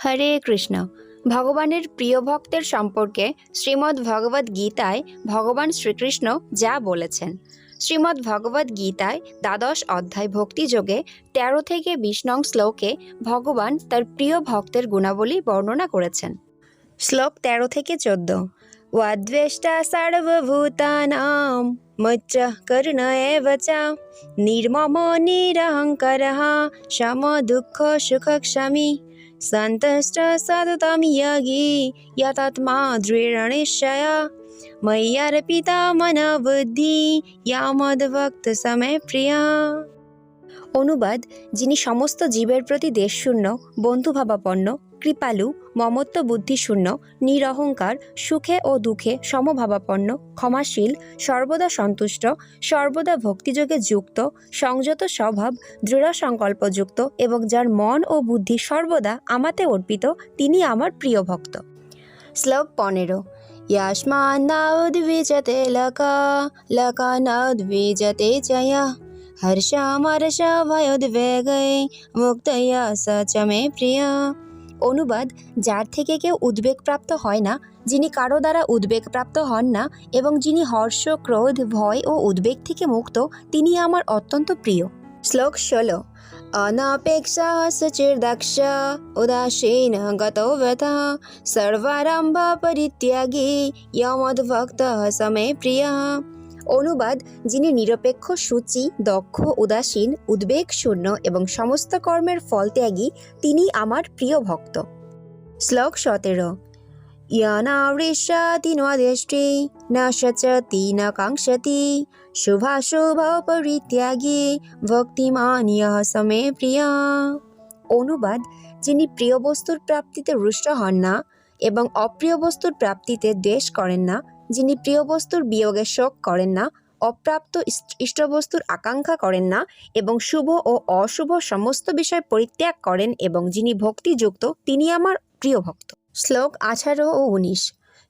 হরে কৃষ্ণ। ভগবানের প্রিয় ভক্তের সম্পর্কে শ্রীমদ্ ভগবদ গীতায় ভগবান শ্রীকৃষ্ণ যা বলেছেন। শ্রীমদ্ ভগবদ গীতায় দ্বাদশ অধ্যায় ভক্তিযোগে তেরো থেকে বিশ নং শ্লোকে ভগবান তার প্রিয় ভক্তের গুণাবলী বর্ণনা করেছেন। শ্লোক তেরো থেকে চোদ্দ। ওয়াদ্বেষ্টা সর্বভূতানাম মচ্চ কর্ণ এব চ। নির্মম নিরহংকরः শম দুঃখ সুখ ক্ষমি। सन्तश्च सततं यगी यतात्मा दृढनिश्चय मय्यर्पिता मनबुद्धि यामद्भक्त समय প্রিয়া অনুবাদ যিনি সমস্ত জীবের প্রতি দেশশূন্য বন্ধুভাবাপন্ন কৃপালু, মমত্ব বুদ্ধিশূন্য, নিরহংকার, সুখে ও দুঃখে সমভাবাপন্ন, ক্ষমাশীল, সর্বদা সন্তুষ্ট, সর্বদা ভক্তিযোগে যুক্ত, সংযত স্বভাব, দৃঢ় সংকল্পযুক্ত এবং যার মন ও বুদ্ধি সর্বদা আমাতে অর্পিত, তিনি আমার প্রিয় ভক্ত। শ্লোক পনেরো। ইয়াস্মান্নাউদ্বিজতে লকা লকা নউদ্বিজতে জয়া হর্ষামর্ষ ভয়োদ্বেগৈ মুক্তয়া স চ প্রিয়া। অনুবাদ যার থেকে কেউ উদ্বেগপ্রাপ্ত হয় না, যিনি কারও দ্বারা উদ্বেগপ্রাপ্ত হন না এবং যিনি হর্ষ, ক্রোধ, ভয় ও উদ্বেগ থেকে মুক্ত, তিনি আমার অত্যন্ত প্রিয়। শ্লোক ষোলো। অনপেক্ষা সচির্দক্ষ উদাসীন গতো ব্যথা সর্বারম্ভ পরিত্যাগী ইয়মদ্ভক্ত সমে প্রিয়া অনুবাদ, যিনি নিরপেক্ষ, সূচি, দক্ষ, উদাসীন উদ্বেগ শূন্য এবং সমস্ত কর্মের ফল ত্যাগী, তিনি আমার প্রিয় ভক্ত। শ্লোক সতেরো। ন সমে প্রিয়া। অনুবাদ, যিনি প্রিয় বস্তুর প্রাপ্তিতে রুষ্ট হন না এবং অপ্রিয় বস্তুর প্রাপ্তিতে দ্বেষ করেন না যিনি প্রিয় বস্তুর বিয়োগে শোক করেন না, অপ্রাপ্ত ইষ্টবস্তুর আকাঙ্ক্ষা করেন না এবং শুভ ও অশুভ সমস্ত বিষয় পরিত্যাগ করেন এবং যিনি ভক্তিযুক্ত, তিনি আমার প্রিয় ভক্ত। শ্লোক আঠারো ও উনিশ।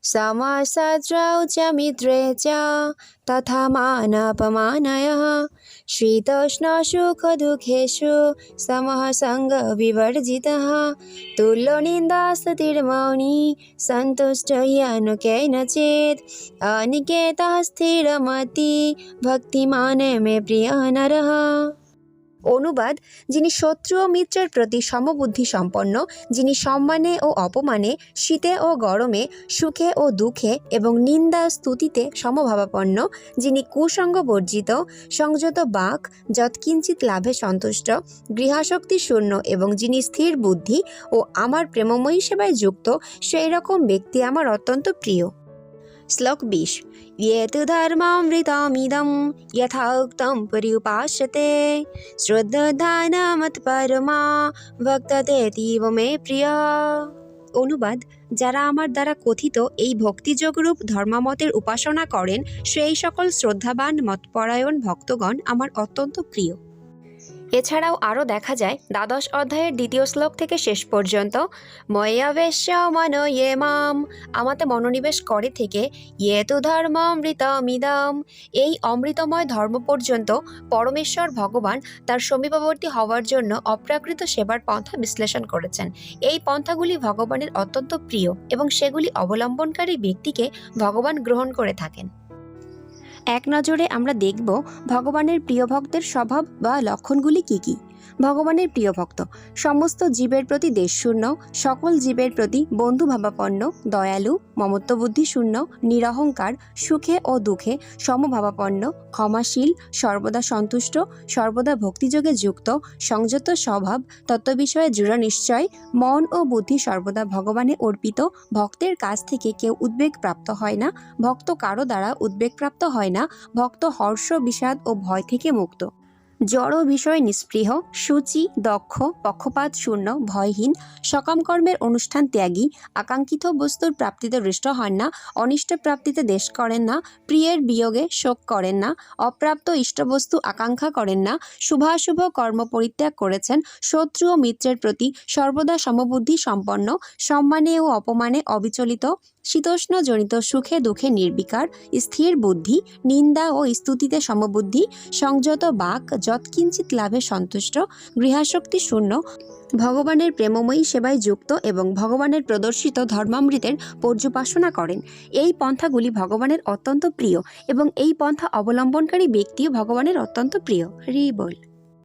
সমাসাদ্রৌ চ মিত্রে চ তথা মানাপমানয় শীতোষ্ণ সুখ দুঃখেষু সমः সঙ্গ বিবর্জিতः তুল্য নিন্দা স্থিতির্মৌনি অনুবাদ, যিনি শত্রু ও মিত্রের প্রতি সমবুদ্ধি সম্পন্ন, যিনি সম্মানে ও অপমানে, শীতে ও গরমে, সুখে ও দুঃখে এবং নিন্দা স্তুতিতে সমভাবাপন্ন, যিনি কুসঙ্গ বর্জিত, সংযত বাক যৎকিঞ্চিত লাভে সন্তুষ্ট গৃহাশক্তি শূন্য এবং যিনি স্থির বুদ্ধি ও আমার প্রেমময়ী সেবায় যুক্ত সেই রকম ব্যক্তি আমার অত্যন্ত প্রিয়। ইয়ে তু ধর্মামৃতমিদম যথা উক্তম পরিউপাস্যতে শ্রদ্ধানামৎপরমা ভক্ততেতীব মে প্রিয় অনুবাদ, যারা আমার দ্বারা কথিত এই ভক্তিযোগরূপ ধর্মামতের উপাসনা করেন, সেই সকল শ্রদ্ধাবান মতপরায়ণ ভক্তগণ আমার অত্যন্ত প্রিয়। এছাড়াও আরও দেখা যায়, দ্বাদশ অধ্যায়ের দ্বিতীয় শ্লোক থেকে শেষ পর্যন্ত ময়াবেশ্য মন ইয়ে আমাতে মনোনিবেশ করে থেকে ইয়ে তু ধর্মামৃতমিদম এই অমৃতময় ধর্ম পর্যন্ত পরমেশ্বর ভগবান তার সমীপবর্তী হওয়ার জন্য অপ্রাকৃত সেবার পন্থা বিশ্লেষণ করেছেন। এই পন্থাগুলি ভগবানের অত্যন্ত প্রিয় এবং সেগুলি অবলম্বনকারী ব্যক্তিকে ভগবান গ্রহণ করে থাকেন। এক নজরে আমরা দেখব ভগবানের প্রিয় ভক্তের স্বভাব বা লক্ষণগুলি কী কি। ভগবানের প্রিয় ভক্ত। সমস্ত জীবের প্রতি দেশশূন্য, সকল জীবের প্রতি বন্ধুভাবাপন্ন, দয়ালু মমত্ববুদ্ধি শূন্য নিরহংকার, সুখে ও দুঃখে সমভাবাপন্ন, ক্ষমাশীল, সর্বদা সন্তুষ্ট, সর্বদা ভক্তিযোগে যুক্ত, সংযত স্বভাব তত্ত্ব বিষয়ে দৃঢ় নিশ্চয়, মন ও বুদ্ধি সর্বদা ভগবানে অর্পিত, ভক্তের কাছ থেকে কেউ উদ্বেগ প্রাপ্ত হয় না, ভক্ত কারও দ্বারা উদ্বেগপ্রাপ্ত হয় না, ভক্ত হর্ষ, বিষাদ ও ভয় থেকে মুক্ত। জড় বিষয় নিস্পৃহ, সূচি, দক্ষ, পক্ষপাত, শূন্য, ভয়হীন, সকাম কর্মের অনুষ্ঠান ত্যাগী, আকাঙ্ক্ষিত বস্তুর প্রাপ্তিতে হৃষ্ট হন না, অনিষ্ট প্রাপ্তিতে দেশ করেন না, প্রিয়ের বিয়োগে শোক করেন না, অপ্রাপ্ত ইষ্টবস্তু আকাঙ্ক্ষা করেন না, শুভাশুভ কর্ম পরিত্যাগ করেছেন, শত্রু ও মিত্রের প্রতি সর্বদা সমবুদ্ধি সম্পন্ন, সম্মানে ও অপমানে অবিচলিত, শীতোষ্ণ জনিত সুখে দুঃখে নির্বিকার, স্থির বুদ্ধি, নিন্দা ও স্তুতিতে সমবুদ্ধি, সংযত বাক যৎকিঞ্চিত লাভে সন্তুষ্ট গৃহাশক্তি শূন্য, ভগবানের প্রেমময়ী সেবায় যুক্ত এবং ভগবানের প্রদর্শিত ধর্মামৃতের পর্যুপাসনা করেন। এই পন্থাগুলি ভগবানের অত্যন্ত প্রিয় এবং এই পন্থা অবলম্বনকারী ব্যক্তিও ভগবানের অত্যন্ত প্রিয়। রি বল।